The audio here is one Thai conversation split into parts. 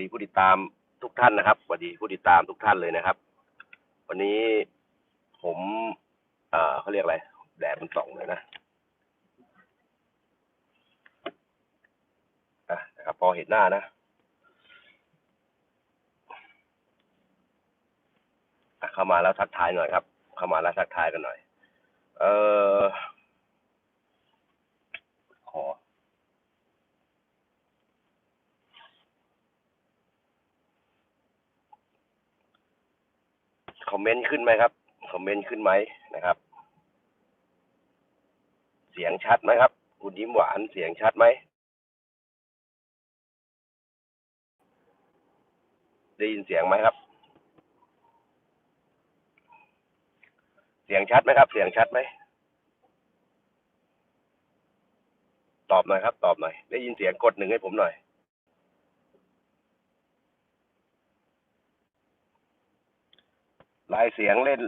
ดีผู้ติดตามทุกท่านนะครับสวัสดีผู้ติดตามทุกท่านเลยนะครับ วันนี้ผม เอ่อเขาเรียกอะไร แดดมันส่องเลยนะอะนะครับ พอเห็นหน้านะอะเข้ามาแล้วทักทายหน่อยครับ เข้ามาแล้วทักทายกันหน่อย เออขอ คอมเมนต์ขึ้นไหมครับ คอมเมนต์ขึ้นไหมนะครับ เสียงชัดไหมครับ คุณยิ้มหวานเสียงชัดไหมได้ยินเสียงไหมครับ เสียงชัดไหมครับ เสียงชัดไหม ตอบหน่อยครับ ตอบหน่อย ได้ยินเสียงกดหนึ่งให้ผมหน่อย ลายเสียงเล่น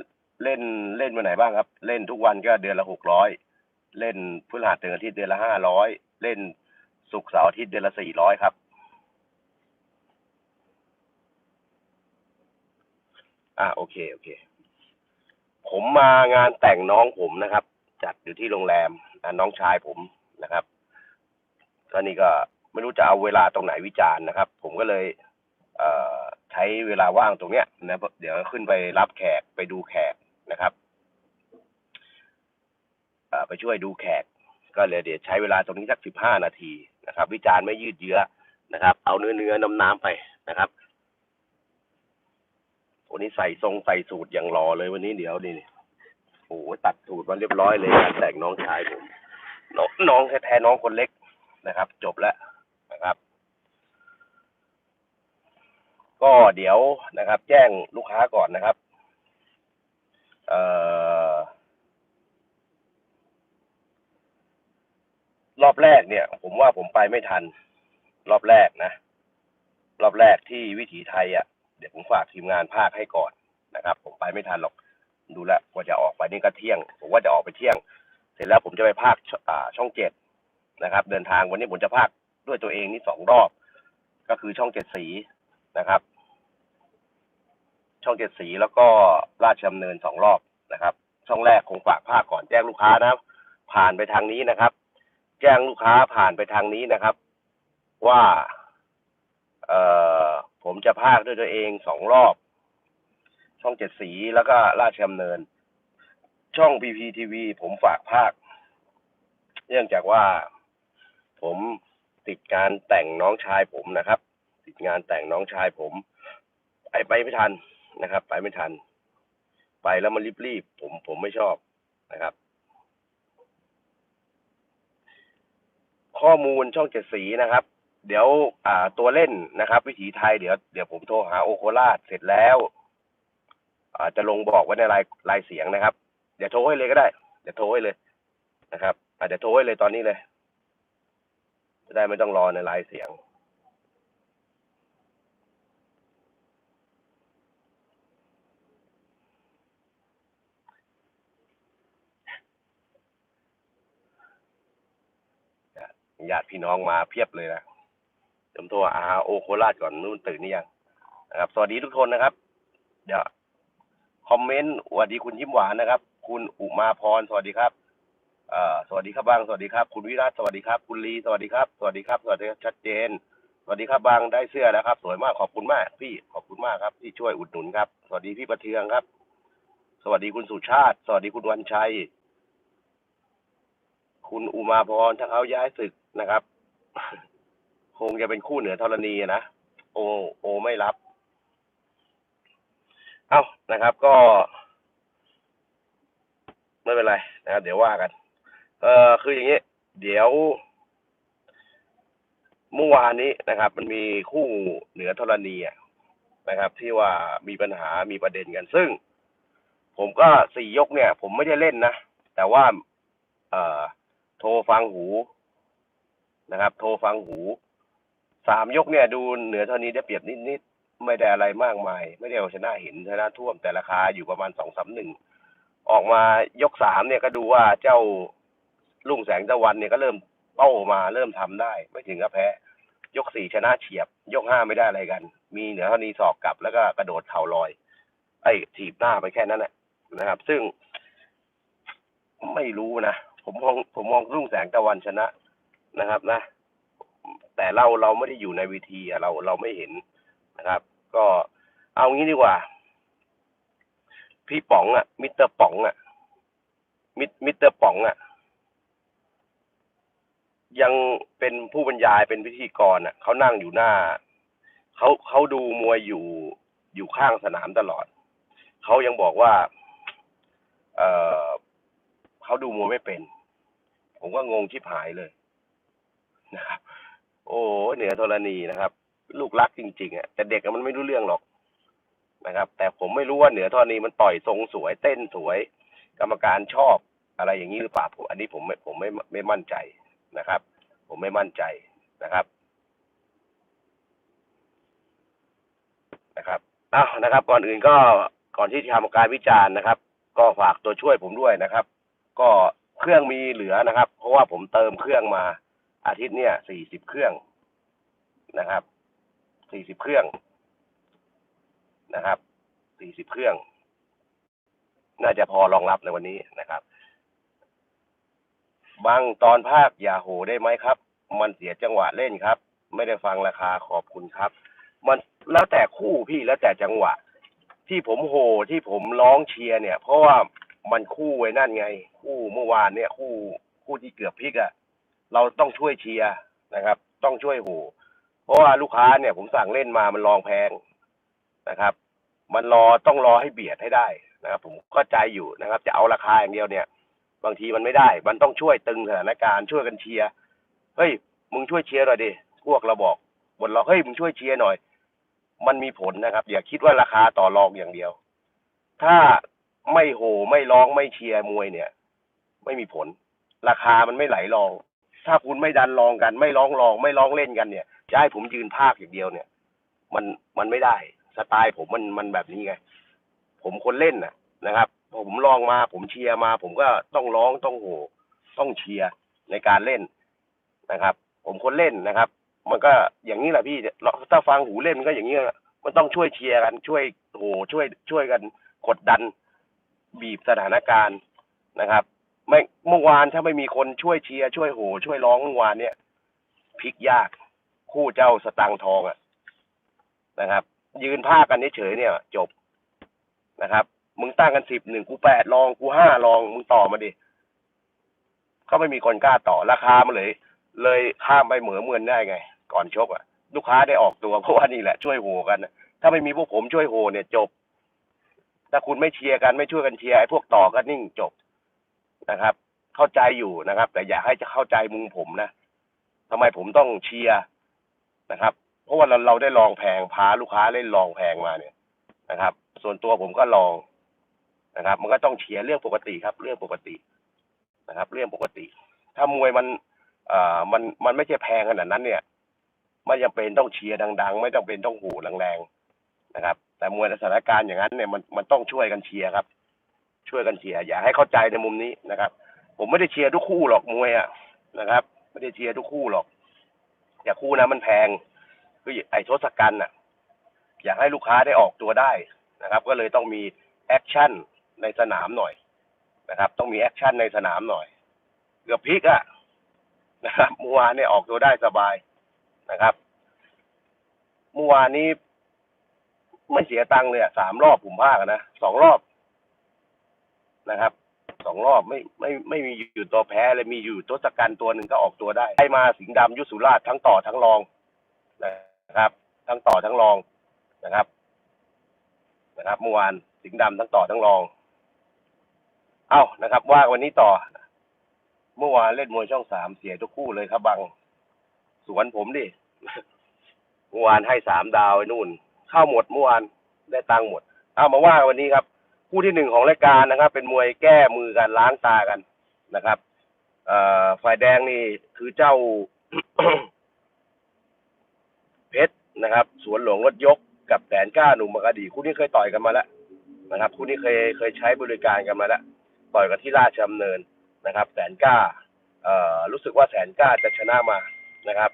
เล่นเล่นวันไหนบ้างครับ เล่นทุกวันก็เดือนละหกร้อยเล่นพฤหัสถึงอาทิตย์เดือนละห้าร้อยเล่นศุกร์เสาร์อาทิตย์เดือนละสี่ร้อยครับ อ่าโอเคโอเค ผมมางานแต่งน้องผมนะครับ จัดอยู่ที่โรงแรมน้องชายผมนะครับก็นี่ก็ไม่รู้จะเอาเวลาตรงไหนวิจารณ์นะครับ ผมก็เลย เอ่อ ช้เวลาว่างตรงเนี้ยนะเดี๋ยวขึ้นไปรับแขกไปดูแขกนะครับไปช่วยดูแขก ก็เลยเดี๋ยวใช้เวลาตรงนี้สักสิบห้านาทีนะครับ วิจารณ์ไม่ยืดเยื้อนะครับ เอาเนื้อเนื้อน้ำน้ำไปนะครับวันนี้ใส่ทรงใส่สูตรอย่างรอเลยวันนี้เดี๋ยวนี่โอ้โหตัดสูตรมาเรียบร้อยเลยงานแต่งน้องชายผมน้องน้องแท้ๆน้องคนเล็กนะครับ จบแล้วนะครับ ก็เดี๋ยวนะครับ แจ้งลูกค้าก่อนนะครับ เอ่อ รอบแรกเนี่ย ผมว่าผมไปไม่ทัน รอบแรกนะ รอบแรกที่วิถีไทยอะ เดี๋ยวผมฝากทีมงานภาคให้ก่อนนะครับ ผมไปไม่ทันหรอก ดูแลวกว่าจะออกไปนี่ก็เที่ยง ผมว่าจะออกไปเที่ยง เสร็จแล้วผมจะไปภาคชอ่าช่องเจ็ดนะครับ เดินทางวันนี้ผมจะภาคด้วยตัวเองนี่สองรอบ ก็คือช่องเจ็ดสีนะครับ ช่องเจ็ดสีแล้วก็ราชดำเนินสองรอบนะครับ ช่องแรกคงฝากภาคก่อนแจ้งลูกค้านะผ่านไปทางนี้นะครับ แจ้งลูกค้าผ่านไปทางนี้นะครับ ว่า เอ่อผมจะภาคด้วยตัวเองสองรอบ ช่องเจ็ดสีแล้วก็ราชดำเนิน ช่องพีพีทีวีผมฝากภาค เนื่องจากว่าผมติดการแต่งน้องชายผมนะครับ ติดงานแต่งน้องชายผม ไปไปไม่ทัน นะครับ ไปไม่ทัน ไปแล้วมันรีบๆผมผมไม่ชอบนะครับ ข้อมูลช่องเจ็ดสีนะครับ เดี๋ยว อ่า ตัวเล่นนะครับ วิถีไทยเดี๋ยวเดี๋ยวผมโทรหาโอโคราชเสร็จแล้วอ่าจะลงบอกไว้ในรายรายเสียงนะครับเดี๋ยวโทรให้เลยก็ได้เดี๋ยวโทรให้เลยนะครับอาเดี๋ยวโทรให้เลยตอนนี้เลยจะได้ไม่ต้องรอในรายเสียง ญาติพี่น้องมาเพียบเลยนะผมโทรอาโอโคราชก่อนนู่นตื่นนี่ยังนะครับ สวัสดีทุกคนนะครับ เดี๋ยวคอมเมนต์สวัสดีคุณยิ้มหวานนะครับ คุณอุมาพรสวัสดีครับเอ่อสวัสดีครับบางสวัสดีครับ คุณวิรัตสวัสดีครับ คุณลีสวัสดีครับ สวัสดีครับสวัสดีครับชัดเจน สวัสดีครับบางได้เสื้อแล้วครับ สวยมากขอบคุณมาก พี่ขอบคุณมากครับ ที่ช่วยอุดหนุนครับ สวัสดีพี่ประเทืองครับ สวัสดีคุณสุชาติ สวัสดีคุณวันชัย คุณอุมาพรถ้าเขาย้ายศึก นะครับ คงจะเป็นคู่เหนือธรณีนะโอโอไม่รับ เอ้านะครับ ก็ ไม่เป็นไรนะครับเดี๋ยวว่ากัน เออคืออย่างนี้ เดี๋ยวเมื่อวานนี้นะครับ มันมีคู่เหนือธรณีนะครับ ที่ว่ามีปัญหามีประเด็นกัน ซึ่ง ผมก็สี่ยกเนี่ย ผมไม่ได้เล่นนะ แต่ว่า เอ่อ โทรฟังหู นะครับ โทรฟังหูสามยกเนี่ยดูเหนือเท่านี้ได้เปรียบนิดๆไม่ได้อะไรมากมาย ไม่ได้เอาชนะเห็นชนะท่วมแต่ราคาอยู่ประมาณสองสามหนึ่งออกมายกสามเนี่ยก็ดูว่าเจ้าลุ่งแสงตะวันเนี่ยก็เริ่มเป้ามาเริ่มทำได้ ไม่ถึงกับแพ้ ยกสี่ชนะเฉียบ ยกห้าไม่ได้อะไรกัน มีเหนือเท่านี้ศอกกลับแล้วก็กระโดดเข่าลอย ไอ้ถีบหน้าไปแค่นั้นแหละนะครับ ซึ่งไม่รู้นะ ผมมองผมมองรุ่งแสงตะวันชนะ นะครับนะ แต่เราเราไม่ได้อยู่ในวิธีเราเราไม่เห็นนะครับ ก็เอางี้ดีกว่า พี่ป๋องอะ มิสเตอร์ป๋องอะ มิมิสเตอร์ป๋องอะ ยังเป็นผู้บรรยายเป็นพิธีกรอะเขานั่งอยู่หน้าเขาเขาดูมวยอยู่อยู่ข้างสนามตลอด เขายังบอกว่า เออเขาดูมวยไม่เป็น ผมก็งงชิบหายเลย นะครับ โอ้เหนือธรณีนะครับ ลูกรักจริง ๆอะแต่เด็กมันไม่รู้เรื่องหรอกนะครับ แต่ผมไม่รู้ว่าเหนือธรณีมันต่อยทรงสวยเต้นสวย กรรมการชอบอะไรอย่างนี้หรือเปล่าผมอันนี้ผมไม่ผมไม่ไม่มั่นใจนะครับ ผมไม่มั่นใจนะครับนะครับอ้าวนะครับ ก่อนอื่นก็ก่อนที่จะทำการวิจารณ์นะครับ ก็ฝากตัวช่วยผมด้วยนะครับ ก็เครื่องมีเหลือนะครับ เพราะว่าผมเติมเครื่องมา อาทิตย์เนี่ยสี่สิบเครื่องนะครับสี่สิบเครื่องนะครับสี่สิบเครื่อง น่าจะพอรองรับในวันนี้นะครับบางตอนภาคอย่าโหได้ไหมครับ มันเสียจังหวะเล่นครับ ไม่ได้ฟังราคาขอบคุณครับ มันแล้วแต่คู่พี่แล้วแต่จังหวะ ที่ผมโหที่ผมร้องเชียร์เนี่ย เพราะว่ามันคู่ไว้นั่นไง คู่เมื่อวานเนี่ย คู่คู่ที่เกือบพลิกอะ่ะ เราต้องช่วยเชียร์นะครับ ต้องช่วยโหเพราะว่าลูกค้าเนี่ยผมสั่งเล่นมามันรองแพงนะครับ มันรอต้องรอให้เบียดให้ได้นะครับ ผมเข้าใจอยู่นะครับ จะเอาราคาอย่างเดียวเนี่ย บางทีมันไม่ได้ มันต้องช่วยตึงสถานการณ์ช่วยกันเชียร์เฮ้ยมึงช่วยเชียร์หน่อยดิพวกเราบอกบนเราเฮ้ยมึงช่วยเชียร์หน่อย มันมีผลนะครับ อย่าคิดว่าราคาต่อรองอย่างเดียว ถ้าไม่โหไม่ร้องไม่เชียร์มวยเนี่ย ไม่มีผล ราคามันไม่ไหลรอง ถ้าคุณไม่ดันรองกัน ไม่ร้องรอง ไม่ร้องเล่นกันเนี่ยจะให้ผมยืนภาคอย่างเดียวเนี่ย มันมันไม่ได้ สไตล์ผมมันมันแบบนี้ไง ผมคนเล่นน่ะนะครับพอผมลองมา ผมเชียร์มา ผมก็ต้องร้องต้องโหต้องเชียร์ในการเล่นนะครับ ผมคนเล่นนะครับ มันก็อย่างนี้แหละพี่ถ้าฟังหูเล่นมันก็อย่างนี้มันต้องช่วยเชียร์กันช่วยโหช่วยช่วยกันกดดันบีบสถานการณ์นะครับ ไม่เมื่อวานถ้าไม่มีคนช่วยเชียร์ช่วยโหช่วยร้องเมื่อวานเนี่ยพลิกยาก คู่เจ้าสตังทองอะนะครับ ยืนภาคกันเฉยเนี่ย จบนะครับ มึงตั้งกันสิบหนึ่งกูแปดลองกูห้าลองมึงต่อมาดิก็ไม่มีคนกล้าต่อราคามันเลย เลยข้ามไปเหมือเมือนได้ไง ก่อนชกอะ่ะลูกค้าได้ออกตัวเพราะว่านี่แหละช่วยโหกันนะถ้าไม่มีพวกผมช่วยโหเนี่ยจบถ้าคุณไม่เชียร์กันไม่ช่วยกันเชียร์ไอ้พวกต่อก็นิ่งจบ นะครับ เข้าใจอยู่นะครับ แต่อย่าให้จะเข้าใจมุมผมนะทำไมผมต้องเชียร์นะครับ เพราะว่าเราเราได้ลองแพงพาลูกค้าเล่นลองแพงมาเนี่ยนะครับ ส่วนตัวผมก็ลองนะครับ มันก็ต้องเชียร์เรื่องปกติครับ เรื่องปกตินะครับ เรื่องปกติ ถ้ามวยมันเอ่อมันมันไม่ใช่แพงขนาดนั้นเนี่ยไม่จำเป็นต้องเชียร์ดัง ๆ ไม่จำเป็นต้องหูแรงๆนะครับ แต่มวยในสถานการณ์อย่างนั้นเนี่ยมันมันต้องช่วยกันเชียร์ครับ ช่วยกันเชียร์อย่าให้เข้าใจในมุมนี้นะครับ ผมไม่ได้เชียร์ทุกคู่หรอกมวยอะนะครับ ไม่ได้เชียร์ทุกคู่หรอก อย่าคู่นะมันแพงคือไอ้ทศกัณฐ์อะ อยากให้ลูกค้าได้ออกตัวได้นะครับ ก็เลยต้องมีแอคชั่นในสนามหน่อยนะครับ ต้องมีแอคชั่นในสนามหน่อยเกือบพลิกอะนะครับเมื่อวานเนี่ยออกตัวได้สบายนะครับเมื่อวานนี้ไม่เสียตังค์เลยอะสามรอบผมพากนะสองรอบ นะครับสองรอบไม่ไม่ไม่มีอยู่ตัวแพ้เลยมีอยู่ตัวสกันตัวหนึ่งก็ออกตัวได้ให้มาสิงห์ดำยุสุราชทั้งต่อทั้งรองนะครับ ทั้งต่อทั้งรองนะครับ นะครับเมื่อวานสิงห์ดำทั้งต่อทั้งรอง เอ้านะครับ ว่าวันนี้ต่อ เมื่อวานเล่นมวยช่องสามเสียทุกคู่เลยครับบังสวนผมดิเมื่อวานให้สามดาวไอ้นู่น เข้าหมดเมื่อวานได้ตังค์หมด เอามาว่าวันนี้ครับ คู่ที่หนึ่งของรายการนะครับ เป็นมวยแก้มือกันล้างตากันนะครับเอ่อฝ่ายแดงนี่คือเจ้า เพชรนะครับ สวนหลวงรถยกกับแสนก้าหนุ่มมกดีคู่นี้เคยต่อยกันมาแล้วนะครับ คู่นี้เคยเคยใช้บริการกันมาแล้วต่อยกันที่ราชดำเนินนะครับ แสนก้า เอ่อรู้สึกว่าแสนก้าจะชนะมานะครับ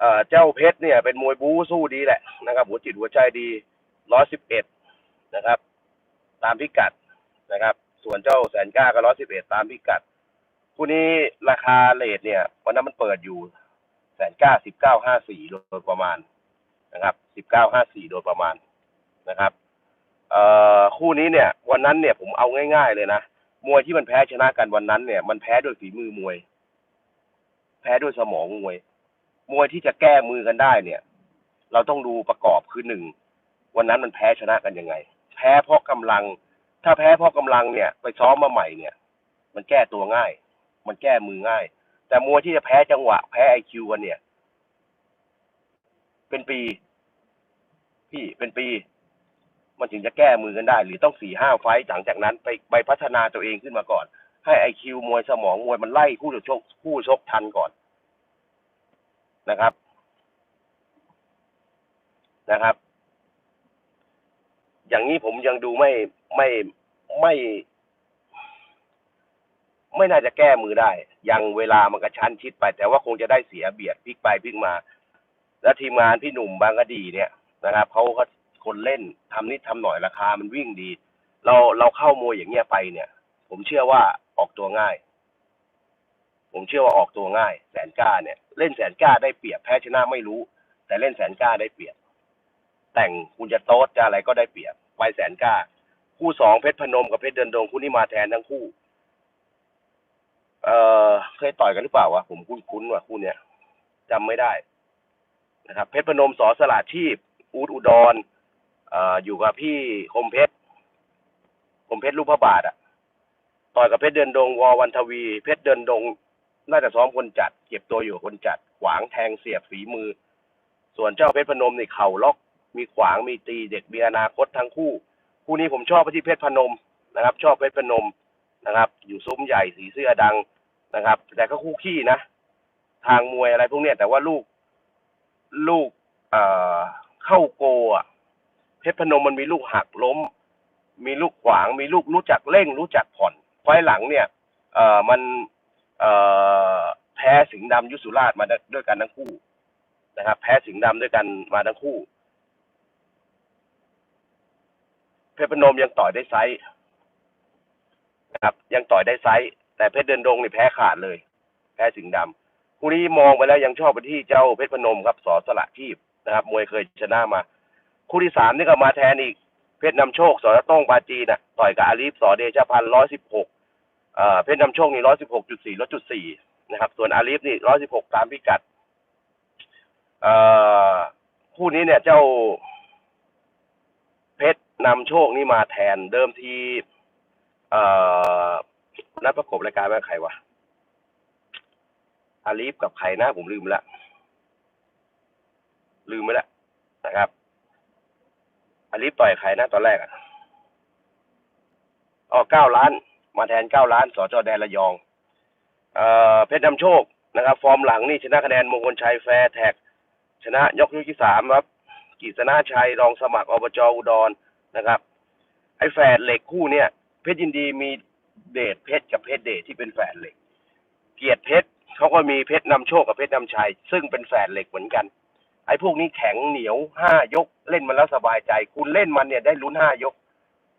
เอ่อเจ้าเพชรเนี่ยเป็นมวยบู๊สู้ดีแหละนะครับหัวจิตหัวใจดีร้อยสิบเอ็ดนะครับ ตามพิกัดนะครับ ส่วนเจ้าแสนก้าก็ร้อยสิบเอ็ดตามพิกัดคู่นี้ราคาเลทเนี่ยวันนั้นมันเปิดอยู่แสนก้าสิบเก้าห้าสี่โดยประมาณนะครับสิบเก้าห้าสี่โดยประมาณนะครับเอ่อคู่นี้เนี่ย วันนั้นเนี่ยผมเอาง่าย ๆ เลยนะมวยที่มันแพ้ชนะกันวันนั้นเนี่ย มันแพ้ด้วยฝีมือมวย แพ้ด้วยสมองมวย มวยที่จะแก้มือกันได้เนี่ย เราต้องดูประกอบคือหนึ่งวันนั้นมันแพ้ชนะกันยังไง พ้เพราะกำลัง ถ้าแพ้เพราะกำลังเนี่ย ไปซ้อมมาใหม่เนี่ย มันแก้ตัวง่าย มันแก้มือง่าย แต่มวยที่จะแพ้จังหวะ แพ้ไอคิวกันเนี่ย เป็นปี พี่เป็นปี มันถึงจะแก้มือกันได้ หรือต้องสี่ห้าไฟต์หลังจากนั้นไปไปพัฒนาตัวเองขึ้นมาก่อน ให้ไอคิวมวยสมองมวยมันไล่คู่ชกคู่ชกทันก่อนนะครับ นะครับ อย่างนี้ผมยังดูไม่ไม่ไม่ ไม่น่าจะแก้มือได้ ยังเวลามันกระชั้นชิดไป แต่ว่าคงจะได้เสียเบียดพลิกไปพลิกมา แล้วทีมงานพี่หนุ่มบางกะดีเนี่ยนะครับเขาก็คนเล่นทำนิดทำหน่อยราคามันวิ่งดี เราเราเข้ามวยอย่างเงี้ยไปเนี่ย ผมเชื่อว่าออกตัวง่าย ผมเชื่อว่าออกตัวง่าย แสนก้าเนี่ย เล่นแสนก้าได้เปรียบแพ้ชนะไม่รู้ แต่เล่นแสนก้าได้เปรียบ แต่งคุณจะโต๊ดจะอะไรก็ได้เปรียบ ไปแสนก้า คู่สองเพชรพนมกับเพชรเดินดงคู่นี้มาแทนทั้งคู่ เออเคยต่อยกันหรือเปล่าวะผมคุ้นๆว่ะคู่เนี้ยจำไม่ได้นะครับ เพชรพนมสอสลาชีพ อูดอุดรออยู่กับพี่คมเพชรคมเพชรลูกพระบาทอะต่อยกับเพชรเดินดงวอวันทวี เพชรเดินดง น่าจะซ้อมคนจัด เก็บตัวอยู่คนจัด ขวางแทงเสียบฝีมือ ส่วนเจ้าเพชรพนมนี่เข่าล็อก มีขวางมีตีเด็กมีอนาคตทั้งคู่คู่นี้ผมชอบไปที่เพชรพนมนะครับ ชอบเพชรพนมนะครับ อยู่ซุ้มใหญ่สีเสื้อดังนะครับ แต่ก็คู่ขี้นะ ทางมวยอะไรพวกเนี้ยแต่ว่าลูกลูกเอ่อเข้าโกอะเพชรพนมมันมีลูกหักล้ม มีลูกขวางมีลูกรู้จักเร่ง รู้จักผ่อนไฟล์หลังเนี่ย เอ่อมันเอ่อแพ้สิงห์ดำยุสุราชมาด้วยกันทั้งคู่นะครับ แพ้สิงห์ดำด้วยกันมาทั้งคู่ เพชรพนมยังต่อยได้ไซส์นะครับ ยังต่อยได้ไซส์แต่เพชรเดินดงนี่แพ้ขาดเลย แพ้สิงห์ดำคู่นี้มองไปแล้วยังชอบไปที่เจ้าเพชรพนมครับสอสละชีพนะครับ มวยเคยชนะมา คู่ที่สามนี่ก็มาแทนอีกเพชรนำโชคสอต้องปาจีนน่ะต่อยกับอาลีฟสอเดชพันร้อยสิบหกเอ่อเพชรนำโชคนี่ร้อยสิบหกจุดสี่ลดจุดสี่นะครับ ส่วนอาลีฟนี่ร้อยสิบหกตามพิกัดเอ่อคู่นี้เนี่ยเจ้า เพชร นำโชคนี่มาแทนเดิมทีเอ่อนัดประกบรายการว่ใครวะอาลีฟกับใครนะผมลืมละลืมไปละนะครับอาลีฟต่อยใครนะตอนแรกอะอ๋อเก้าล้าน มาแทนเก้าล้านสจแดนระยองเอ่อเพชรนำโชคนะครับ ฟอร์มหลังนี่ชนะคะแนนมงคลชัยแฟร์แท็กชนะยกยกที่สามครับกิษณาชัยรองสมัครอบจอุดร นะครับ ไอ้แฝดเหล็กคู่เนี่ย เพชรยินดีมีเดชเพชรกับเพชรเดชที่เป็นแฝดเหล็ก เกียรติเพชรเขาก็มีเพชรนำโชคกับเพชรนำชัย ซึ่งเป็นแฝดเหล็กเหมือนกัน ไอ้พวกนี้แข็งเหนียวห้ายกเล่นมันแล้วสบายใจ คุณเล่นมันเนี่ยได้ลุ้นห้ายก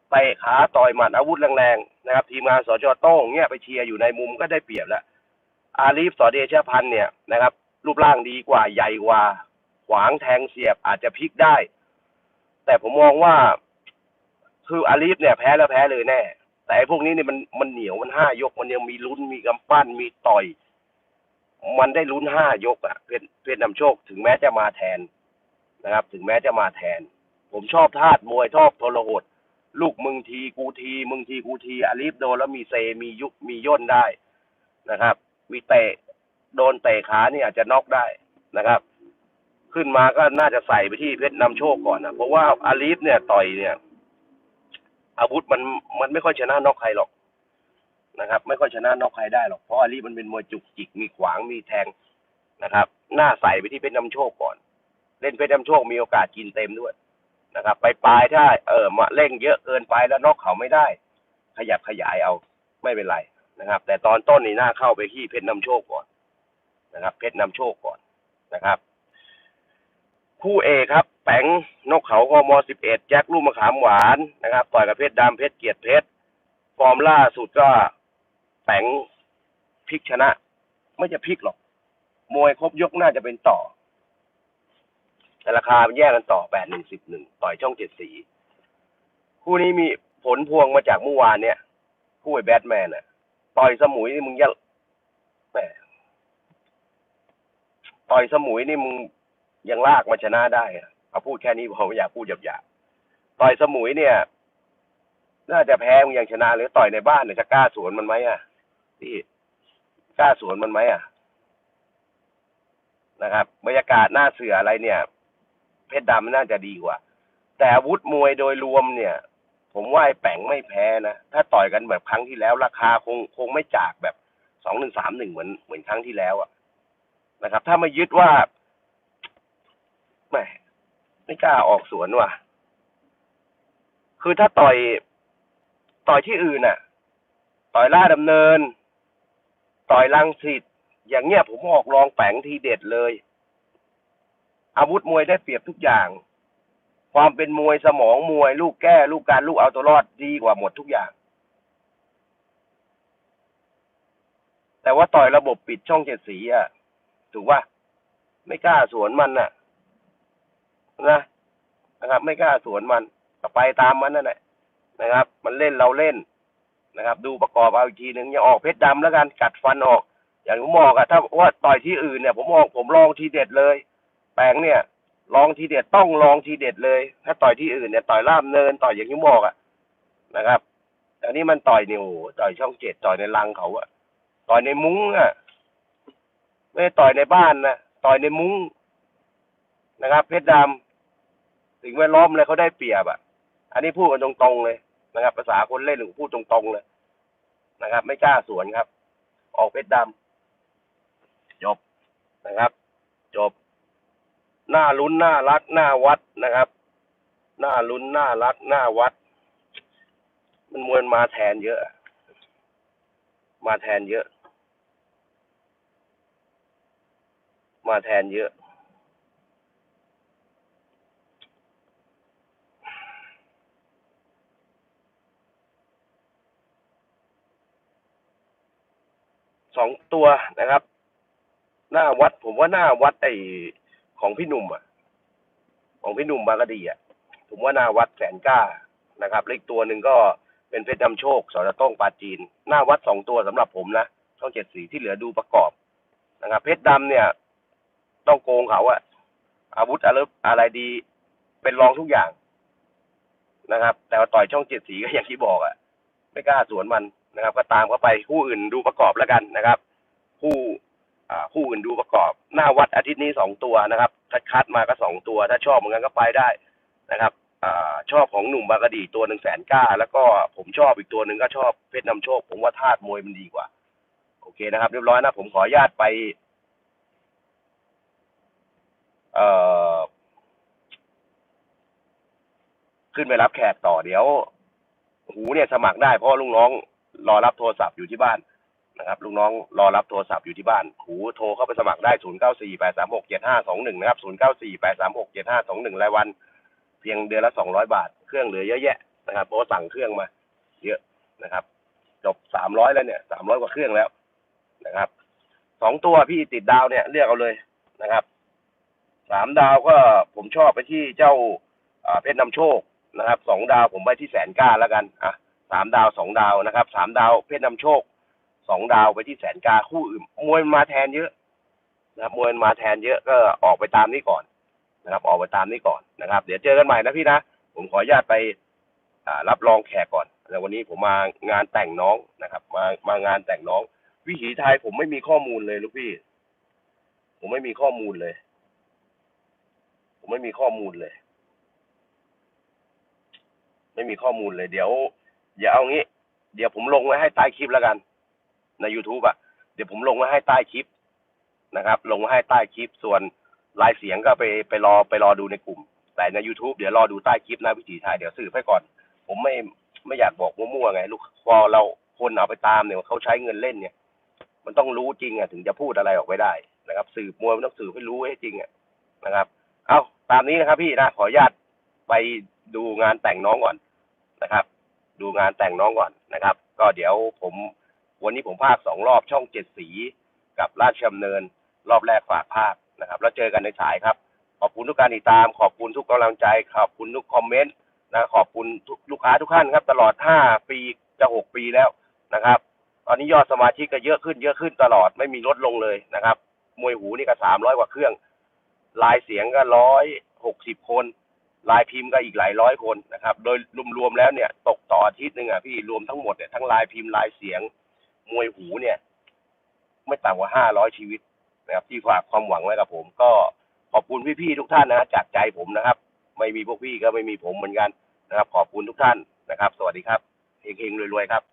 เตะขาต่อยหมัดอาวุธแรงๆนะครับ ทีมงานสจโต้งเนี่ยไปเชียร์อยู่ในมุมก็ได้เปรียบแล้วอาลีฟสอเดชพันธ์เนี่ยนะครับ รูปร่างดีกว่าใหญ่กว่า ขวางแทงเสียบอาจจะพลิกได้ แต่ผมมองว่า คืออาลีฟเนี่ยแพ้แล้วแพ้เลยแน่ แต่ไอ้พวกนี้เนี่ยมันมันเหนียวมันห้ายกมันยังมีลุ้นมีกำปั้นมีต่อย มันได้ลุ้นห้ายกอะ่ะเพชรเพชรนำโชคถึงแม้จะมาแทนนะครับ ถึงแม้จะมาแทน ผมชอบธาตุมวยชอบทรหดลูกมึงทีกูทีมึงทีกูทีอาลีฟโดนแล้วมีเซมียุกมีย่นได้นะครับ มีเตะโดนเตะขานี่อาจจะน็อกได้นะครับ ขึ้นมาก็น่าจะใส่ไปที่เพชรนำโชคก่อนนะเพราะว่าอาลีฟเนี่ยต่อยเนี่ย อาวุธมันมันไม่ค่อยชนะนอกใครหรอกนะครับ ไม่ค่อยชนะนอกใครได้หรอกเพราะอาลีมันเป็นมวยจุกจิกมีขวางมีแทงนะครับ หน้าใสไปที่เพชรนำโชคก่อน เล่นเพชรนำโชคมีโอกาสกินเต็มด้วยนะครับ ไปปลายถ้าเออมาเร่งเยอะเกินไปแล้วนอกเขาไม่ได้ ขยับขยายเอาไม่เป็นไรนะครับ แต่ตอนต้นนี่หน้าเข้าไปที่เพชรนำโชคก่อนนะครับ เพชรนำโชคก่อนนะครับ คู่เอกครับ แปงนกเขากมสิบเอ็ดแจ็คลูกมะขามหวานนะครับต่อยกับเพชรดำเพชรเกียรติเพชรฟอร์มล่าสุดก็แปงพลิกชนะ ไม่จะพลิกหรอก มวยครบยกน่าจะเป็นต่อ แต่ราคามันแยกกันต่อแปดหนึ่งสิบหนึ่งต่อยช่องเจ็ดสี คู่นี้มีผลพวงมาจากเมื่อวานเนี่ย คู่ไอ้แบทแมนอะต่อยสมุยนี่มึงยังแหมต่อยสมุยนี่มึง ยังลากมาชนะได้เอาพูดแค่นี้ผมไม่อยากพูดหยาบๆต่อยสมุยเนี่ย น่าจะแพ้มึงยังชนะหรือต่อยในบ้านเนี่ยจะกล้าสวนมันไหมอะพี่กล้าสวนมันไหมอะ นะครับบรรยากาศหน้าเสืออะไรเนี่ย เพชรดำน่าจะดีกว่า แต่อาวุธมวยโดยรวมเนี่ย ผมว่าไอ้แป่งไม่แพ้นะถ้าต่อยกันแบบครั้งที่แล้ว ราคาคงคงไม่จากแบบสองหนึ่งสามหนึ่งเหมือนเหมือนครั้งที่แล้วอะนะครับ ถ้ามายึดว่า แม่ไม่กล้าออกสวนว่ะ คือถ้าต่อย ต่อยที่อื่นน่ะ ต่อยล่าดำเนิน ต่อยลังสิตอย่างเงี้ยผมออกรองแปงทีเด็ดเลย อาวุธมวยได้เปรียบทุกอย่าง ความเป็นมวยสมองมวย ลูกแก้ ลูกการลูกเอาตัวรอดดีกว่าหมดทุกอย่าง แต่ว่าต่อยระบบปิดช่องเจ็ดสีอะ ถูกป่ะไม่กล้าสวนมันน่ะ นะนะครับ ไม่กล้าสวนมันก็ไปตามมันนั่นแหละนะครับ มันเล่นเราเล่นนะครับ ดูประกอบเอาอีกทีหนึ่งอย่าออกเพชรดำแล้วกันกัดฟันออก อย่างผมบอกอะถ้าว่าต่อยที่อื่นเนี่ยผมออกผมลองทีเด็ดเลย แปลงเนี่ยลองทีเด็ดต้องลองทีเด็ดเลย ถ้าต่อยที่อื่นเนี่ยต่อยล่ามเนินต่อยอย่างที่บอกอะนะครับอันนี้มันต่อยเนิวต่อยช่องเจ็ดต่อยในรังเขาอะต่อยในมุ้งอะไม่ต่อยในบ้านนะต่อยในมุ้ง นะครับเพชรดำสิ่งแวดล้อมเลยเขาได้เปรียบอะอันนี้พูดกันตรงๆเลยนะครับ ภาษาคนเล่นหรือพูดตรงๆเลยนะครับ ไม่กล้าสวนครับ ออกเพชรดำจบนะครับ จบ หน้าลุ้นหน้ารักหน้าวัดนะครับ หน้าลุ้นหน้ารักหน้าวัด มันมวลมาแทนเยอะ มาแทนเยอะ มาแทนเยอะ สองตัวนะครับ หน้าวัด ผมว่าหน้าวัดไอของพี่หนุ่มอะ ของพี่หนุ่มบางกะดีอะ ผมว่าหน้าวัดแสนกล้านะครับเลขตัวหนึ่งก็เป็นเพชรดำโชคสรต้องปาจีน หน้าวัดสองตัวสำหรับผมนะช่องเจ็ดสีที่เหลือดูประกอบนะครับ เพชรดำเนี่ย ต้องโกงเขาอะอาวุธอะไรอะไรดีเป็นรองทุกอย่างนะครับ แต่ว่าต่อยช่องเจ็ดสีก็อย่างที่บอกอะไม่กล้าสวนมัน นะครับ ก็ตามเข้าไปคู่อื่นดูประกอบแล้วกันนะครับ คู่อ่าคู่อื่นดูประกอบ หน้าวัดอาทิตย์นี้สองตัวนะครับถ้าคัดมาก็สองตัว ถ้าชอบเหมือนกันก็ไปได้นะครับอ่าชอบของหนุ่มบากะดีตัวหนึ่งแสนก้า แล้วก็ผมชอบอีกตัวหนึ่งก็ชอบเพชรนำโชค ผมว่าธาตุมวยมันดีกว่า โอเคนะครับ เรียบร้อยนะผมขออนุญาตไป เอ่อ ขึ้นไปรับแขกต่อเดี๋ยว หูเนี่ยสมัครได้เพราะลุงน้อง รอรับโทรศัพท์อยู่ที่บ้านนะครับลุงน้องรอรับโทรศัพท์อยู่ที่บ้านหูโทรเข้าไปสมัครได้ศูนย์เก้าสี่แปดสามหกเจ็ดห้าสองหนึ่งนะครับศูนย์เก้าสี่แปดสามหกเจ็ดห้าสองหนึ่งรายวัน เพียงเดือนละสองร้อยบาท เครื่องเหลือเยอะแยะนะครับเพราะสั่งเครื่องมา เยอะนะครับจบสามร้อยแล้วเนี่ยสามร้อยกว่าเครื่องแล้วนะครับสองตัวพี่ติดดาวเนี่ยเลือกเอาเลยนะครับสามดาวก็ผมชอบไปที่เจ้าอ่าเพชรนำโชคนะครับสองดาวผมไปที่แสนก้าแล้วกันอะ สามดาวสองดาวนะครับสามดาวเพชรนำโชคสองดาวไปที่แสนกาคู่อื่นมวยมาแทนเยอะนะครับมวยมาแทนเยอะก็ออกไปตามนี้ก่อนนะครับ ออกไปตามนี้ก่อนนะครับ เดี๋ยวเจอกันใหม่นะพี่นะผมขออนุญาตไปรับรองแขกก่อนแล้ววันนี้ผมมางานแต่งน้องนะครับ มามางานแต่งน้อง วิถีไทยผมไม่มีข้อมูลเลยลูกพี่ ผมไม่มีข้อมูลเลย ผมไม่มีข้อมูลเลย ไม่มีข้อมูลเลยเดี๋ยว อย่าเอางี้ เดี๋ยวผมลงไว้ให้ใต้คลิปแล้วกัน ใน YouTube อะเดี๋ยวผมลงไว้ให้ใต้คลิปนะครับ ลงไว้ให้ใต้คลิป ส่วนลายเสียงก็ไปไปรอไปรอดูในกลุ่ม แต่ใน YouTube เดี๋ยวรอดูใต้คลิปนะวิถีไทยเดี๋ยวสืบให้ก่อน ผมไม่ไม่อยากบอกมั่วๆไง ลูกพอเราคนเอาไปตามเนี่ยเขาใช้เงินเล่นเนี่ย มันต้องรู้จริงอะถึงจะพูดอะไรออกไปได้นะครับ สืบมวยมันต้องสืบให้รู้ให้จริงอะนะครับ เอาตามนี้นะครับ พี่นะขออนุญาตไปดูงานแต่งน้องก่อนนะครับ ดูงานแต่งน้องก่อนนะครับ ก็เดี๋ยวผมวันนี้ผมภาคสองรอบช่องเจ็ดสีกับราชดำเนิน รอบแรกฝากภาคนะครับ แล้วเจอกันในสายครับ ขอบคุณทุกการติดตาม ขอบคุณทุกกำลังใจ ขอบคุณทุกคอมเมนต์นะขอบคุณทุกลูกค้าทุกท่านครับ ตลอด5ปีจะ6ปีแล้วนะครับ ตอนนี้ยอดสมาชิกก็เยอะขึ้นเยอะขึ้นตลอดไม่มีลดลงเลยนะครับ มวยหูนี่ก็300กว่าเครื่อง ลายเสียงก็ร้อยหกสิบคน ลายพิมพ์ก็อีกหลายร้อยคนนะครับ โดยรวมๆแล้วเนี่ย ตกต่ออาทิตย์หนึ่งอะพี่รวมทั้งหมดเนี่ยทั้งลายพิมพ์ลายเสียง มวยหูเนี่ย ไม่ต่ำกว่าห้าร้อยชีวิตนะครับ ที่ฝากความหวังไว้กับผม ก็ขอบคุณพี่ๆทุกท่านนะจากใจผมนะครับ ไม่มีพวกพี่ก็ไม่มีผมเหมือนกันนะครับ ขอบคุณทุกท่านนะครับ สวัสดีครับเฮงๆรวยๆครับ